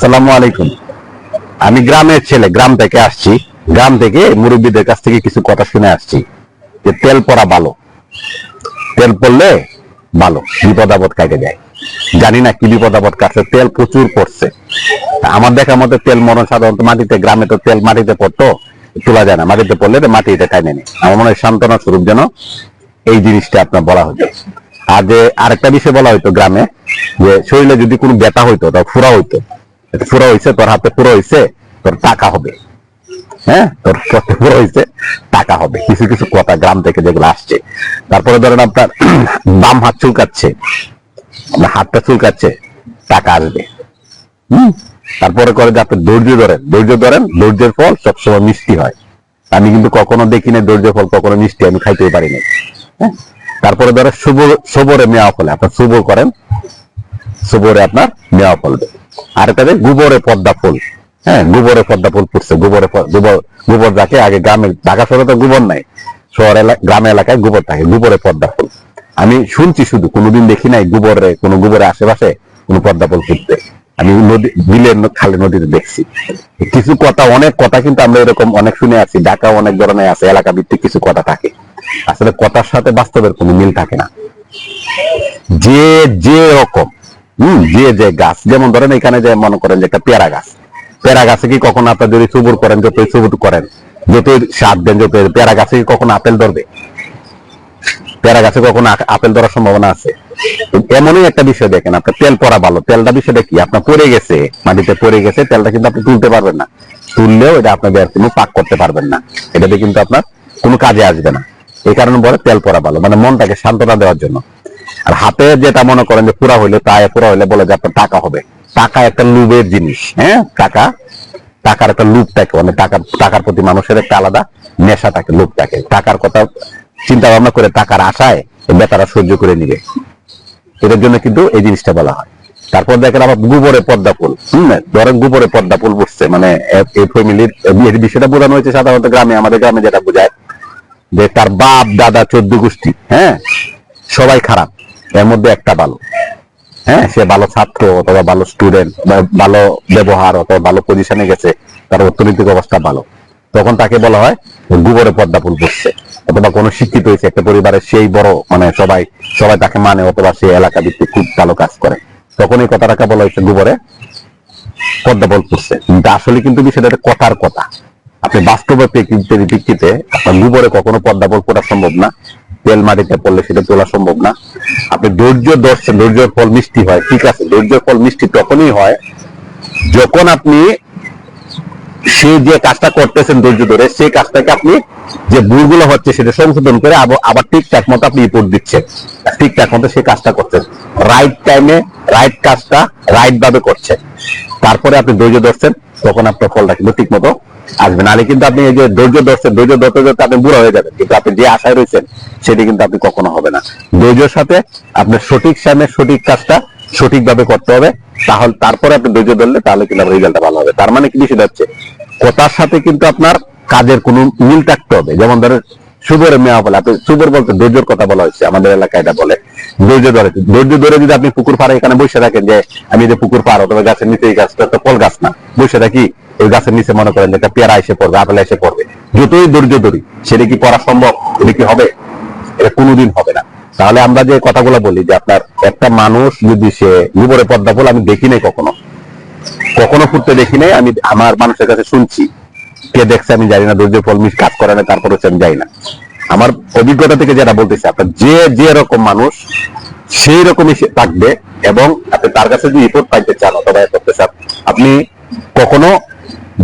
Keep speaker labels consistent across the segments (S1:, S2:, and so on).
S1: আসসালামু আলাইকুম। আমি গ্রামের ছেলে, গ্রাম থেকে আসছি। গ্রাম থেকে মুরব্বীদের কাছ থেকে কিছু কথা শুনে আসছি যে তেল পড়া ভালো। তেল পড়লে ভালো, বিপদ আপদ কাটে যায়। জানি না কি বিপদ আপদ কাটছে তেল প্রচুর পড়ছে। আমার দেখার মধ্যে তেল মরণ সাধারণত মাটিতে, গ্রামে তো তেল মাটিতে পড়তো, তোলা যায় না। মাটিতে পড়লে তো মাটিতে টাইনে নেই আমার মনে হয় সান্ত্বনা স্বরূপ যেন এই জিনিসটা আপনার বলা হতো আর যে আরেকটা বিষয় বলা হইতো গ্রামে, যে শরীরে যদি কোনো ব্যথা হইতো তার ফুরা হইতো ফুরা হইছে, তোর হাতে ফুরা হইছে, তোর টাকা হবে। হ্যাঁ? তোর পথে পুরো হয়েছে টাকা হবে। কিছু কিছু কথা গ্রাম থেকে যেগুলো আসছে। তারপরে ধরেন আপনার বাম হাত চুলকাচ্ছে, হাতটা চুলকাচ্ছে, টাকা আসবে। হম? তারপরে করে যে আপনি ধৈর্য ধরেন। ধৈর্য ধরেন, ধৈর্যের ফল সবসময় মিষ্টি হয়। আমি কিন্তু কখনো দেখি না ধৈর্য ফল কখনো মিষ্টি, আমি খাইতে পারি না হ্যাঁ? তারপরে ধরেন শুভ শুভরে মেয়া ফলে। আপনার শুভ করেন, শুভরে আপনার মেয়া ফলবে আর এটা গোবরে পদ্মা ফুল। হ্যাঁ গোবরে পদ্মা ফুল ফুটছে। গোবরে গোবর গোবর যাকে আগে গ্রামে ঢাকা শহরে তো গোবর নাই, শহর এলাকা গ্রামে এলাকায় গোবর থাকে, গোবরে পদ্মা ফুল। আমি শুনছি শুধু, কোনোদিন দেখি নাই গোবরে, কোনো গোবরের আশেপাশে কোনো পদ্মা ফুল ফুটতে আমি নদী, বিলের খালে নদীতে দেখছি। কিছু কথা, অনেক কথা কিন্তু আমরা এরকম অনেক শুনে আছি। ঢাকা অনেক ধরনের আছে এলাকা ভিত্তিক কিছু কথা থাকে। আসলে কথার সাথে বাস্তবের কোনো মিল থাকে না। যে যে রকম হম যে যে গাছ, যেমন ধরেন এখানে যে মনে করেন যে একটা পেয়ারা গাছ। পেয়ারা গাছে কি কখনো আপনার যদি করেন সুবুর করেন স্বাদ দেন, যতই, পেয়ারা গাছে কি কখনো আপেল ধরবে? পেয়ারা গাছে কখনো আপেল ধরার সম্ভাবনা আছে? এমনই একটা বিষয় দেখেন আপনার তেল পড়া ভালো। তেলটা বিষয়টা কি? আপনার পড়ে গেছে, মাটিতে পড়ে গেছে, তেলটা কিন্তু আপনি তুলতে পারবেন না। তুললেও এটা আপনার কোনো পাক করতে পারবেন না। এটাতে কিন্তু আপনার কোনো কাজে আসবে না। এই কারণে বলে তেল পড়া ভালো মানে মনটাকে সান্ত্বনা দেওয়ার জন্য। আর হাতে যেটা মনে করেন যে পুরা হইলে, তাই পুরা হইলে বলে যে আপনার টাকা হবে। টাকা একটা লুবের জিনিস হ্যাঁ? টাকা। টাকার একটা লুপ থাকে মানে টাকার টাকার প্রতি মানুষের একটা আলাদা নেশা থাকে লোভ থাকে। টাকার কথা চিন্তা ভাবনা করে টাকার আশায় বেতারা সহ্য করে নিবে। এটার জন্য কিন্তু এই জিনিসটা বলা হয়। তারপর দেখেন আবার গোবরে পদ্মা ফুল। ধরেন গোবরে পদ্মা ফুল বসছে মানে এই ফ্যামিলির বিষয়টা বোঝানো হয়েছে সাধারণত গ্রামে, আমাদের গ্রামে যেটা বোঝায় যে তার বাপ, দাদা, চোদ্দ গোষ্ঠী হ্যাঁ? সবাই খারাপ। এর মধ্যে একটা ভালো। হ্যাঁ সে ভালো ছাত্র অথবা ভালো স্টুডেন্ট বা ভালো ব্যবহার অথবা ভালো পজিশনে গেছে, তার অর্থনৈতিক অবস্থা ভালো। তখন তাকে বলা হয় গোবরে পদ্মা ফুল বসছে অথবা কোনো শিক্ষিত হয়েছে, একটা পরিবারের সেই বড় মানে সবাই সবাই তাকে মানে অথবা সে এলাকা ভিত্তিক খুব ভালো কাজ করে। তখন এই কথাটাকে বলা হয়েছে, গোবরে পদ্মা ফুল ফুটছে। কিন্তু আসলে কিন্তু একটা কথার কথা। আপনি বাস্তবে প্রেক্ষিতের ভিত্তিতে আপনার গোবরে কখনো পদ্মা ফুল ফোটা সম্ভব না। তেল মাটিতে পড়লে সেটা তোলা সম্ভব না। আপনি ধৈর্য ধরছেন, ধৈর্যের ফল মিষ্টি হয়, ঠিক আছে, ধৈর্যের ফল মিষ্টি তখনই হয় যখন আপনি সেই যে কাজটা করতেছেন ধৈর্য ধরে সেই কাজটাকে আপনি যে ভুলগুলো হচ্ছে সেটা সংশোধন করে আবার- ঠিকঠাক মতো আপনি রিপোর্ট দিচ্ছেন। ঠিকঠাক মতো সেই কাজটা করছেন। রাইট টাইমে রাইট কাজটা রাইট ভাবে করছেন তারপরে আপনি ধৈর্য ধরছেন তখন আপনার ফলটা কিন্তু ঠিক মতো আসবে নাহলে কিন্তু আপনি এই যে ধৈর্য ধরছেন ধৈর্য ধরতে ধরতে আপনি বুড়া হয়ে যাবেন। কিন্তু আপনি যে আশায় রয়েছেন, সেটি কিন্তু আপনি কখনো হবে না। ধৈর্যের সাথে আপনার সঠিক সামনে সঠিক কাজটা সঠিকভাবে করতে হবে। তাহলে তারপরে আপনি ধৈর্য ধরলে তাহলে কিন্তু আপনার রেজাল্টটা ভালো হবে। তার মানে কি বিষয় হচ্ছে, কথার সাথে কিন্তু আপনার কাজের কোনো মিল থাকতে হবে। যেমন ধরেন সুবর মেয়া বলে, আপনি সুবর বলতে ধৈর্যের কথা বলা হয়েছে, আমাদের এলাকায় এটা বলে। ধৈর্য ধরে ধৈর্য ধরে যদি আপনি পুকুর পাড়ে এখানে বসে থাকেন যে, আমি যে পুকুর পাড়, অথবা গাছের নিচে এই গাছটা, তো ফল গাছ না। বসে থাকি, ওই গাছের নিচে মনে করেন একটা পেয়ারা এসে পড়বে, আপেল এসে পড়বে। যতই ধৈর্য ধরি, সেটা কি করা সম্ভব? এটা কি হবে? এটা কোনোদিন হবে না। তাহলে আমরা যে কথাগুলো বলি, যে আপনার একটা মানুষ যদি সে গোবরে পদ্মা ফুল, আমি দেখি নাই কখনো। কখনো ফুটতে দেখি নাই, আমি আমার মানুষের কাছে শুনছি। কে দেখছে আমি জানি না ধৈর্য ফল মিস কাজ করে না, তারপর হচ্ছে আমি জানি না। আমার অভিজ্ঞতা থেকে যেটা বলতেছি, আপনার যে যে রকম মানুষ, সেই রকমই থাকবে এবং আপনি তার কাছে যদি রিপোর্ট পাইতে চান, অথবা করতে চান, আপনি কখনো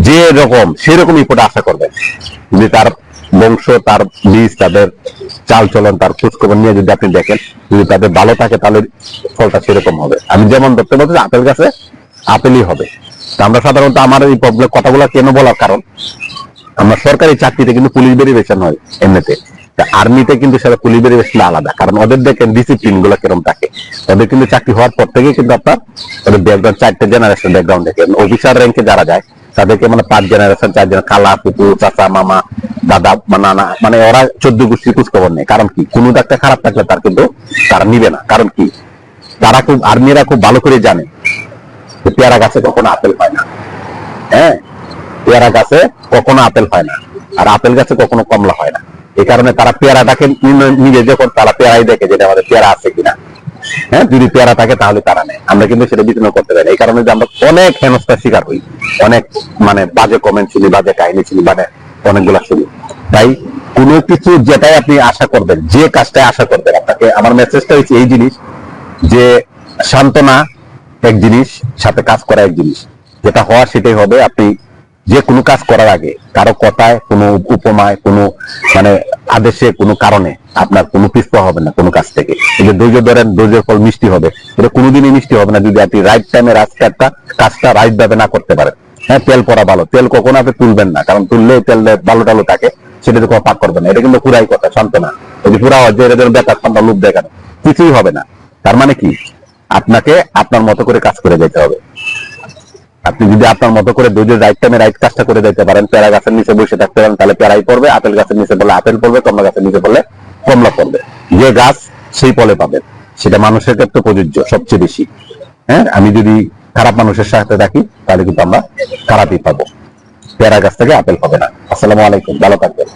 S1: যে রকম, সেই রকম রিপোর্ট আশা করবেন। যদি তার বংশ, তার বীজ, তাদের চাল চলন, তার খোঁজখবর নিয়ে যদি আপনি দেখেন, যদি তাদের ভালো থাকে, তাহলে ফলটা সেরকম হবে। আমি যেমন ধরতে বলছি আপেল গাছে আপেলই হবে। আমরা সাধারণত আমার এই কথাগুলো কেন বলার কারণ? আমরা সরকারি চাকরিতে কিন্তু পুলিশ ভেরিফিকেশন হয় এমনিতে। আর্মিতে কিন্তু সেটা পুলিশ ভেরিফিকেশন আলাদা। কারণ ওদের দেখেন ডিসিপ্লিনগুলো কীরকম থাকে। ওদের কিন্তু চাকরি হওয়ার পর থেকে কিন্তু আপনার ওদের ব্যাকগ্রাউন্ড চারটে জেনারেশন ব্যাকগ্রাউন্ড দেখে। অফিসার র্যাঙ্কে যারা যায়, তাদেরকে মানে পাঁচ জেনারেশন চার জন খালা পুকু চাচা, মামা, দাদা নানা মানে ওরা চোদ্দ গোষ্ঠীর খোঁজ খবর নেই কারণ কি? কোনো ডাক্তার খারাপ থাকলে তার কিন্তু তারা নিবে না। কারণ কি? তারা খুব আর্মিরা খুব ভালো করে জানে। পেয়ারা গাছে কখনো আপেল হয় না। হ্যাঁ? পেয়ারা গাছে কখনো আপেল হয় না। আর আপেল গাছে কখনো কমলা হয় না। এই কারণে তারা পেয়ারাটাকে নিজে যখন তারা পেয়ারাই দেখে যেটা আমাদের পেয়ারা আছে কিনা। হ্যাঁ? যদি পেয়ারা থাকে তাহলে তারা নেয়। আমরা কিন্তু সেটা বিতরণ করতে পারি এই কারণে যে আমরা অনেক হেনস্থার শিকার হই। অনেক মানে বাজে কমেন্ট শুনি, বাজে কাহিনী শুনি মানে অনেকগুলা শুনি। তাই কোনো কিছু যেটাই আপনি আশা করবেন, যে কাজটাই আশা করবেন, আপনাকে আমার মেসেজটা হচ্ছে এই জিনিস যে সান্ত্বনা এক জিনিস, সাথে কাজ করা এক জিনিস। যেটা হওয়া সেটাই হবে আপনি যে কোনো কাজ করার আগে, কারও কথায়, কোনো উপমায়, কোনো মানে আদেশে, কোনো কারণে আপনার কোনো পিছপা হবে না কোনো কাজ থেকে। এই যে ধৈর্য ধরেন, ধৈর্যের ফল মিষ্টি হবে। এটা কোনোদিনই মিষ্টি হবে না যদি আপনি রাইট টাইমে রাস্তাটা কাজটা রাইট ভাবে না করতে পারেন। হ্যাঁ তেল পরা ভালো। তেল কখনো আপনি তুলবেন না, কারণ তুললে তেল ভালো টালো থাকে, সেটা তো পাক করবেন না। এটা কিন্তু পুরাই কথা শান্ত না যদি পুরা হয় যে এটা যেন বেকার ঠান্ডা লোক দেখানো। কিছুই হবে না। তার মানে কি? আপনাকে আপনার মতো করে কাজ করে যেতে হবে। আপনি যদি আপনার মতো করে ধৈর্য রাইট টাইমে রাইট কাজটা করে দিতে পারেন, পেয়ারা গাছের নিচে বসে থাকতে পারেন, তাহলে পেয়ারাই পড়বে, আপেল গাছের নিচে পড়লে আপেল পড়বে, কমলা গাছের নিচে পড়লে কমলা পড়বে। যে গাছ সেই ফলে পাবেন। সেটা মানুষের ক্ষেত্রে প্রযোজ্য, সবচেয়ে বেশি। হ্যাঁ আমি যদি খারাপ মানুষের সাথে থাকি, তাহলে কিন্তু আমরা খারাপই পাবো। পেয়ারা গাছ থেকে আপেল পাবে না। আসসালামু আলাইকুম, ভালো থাকবেন।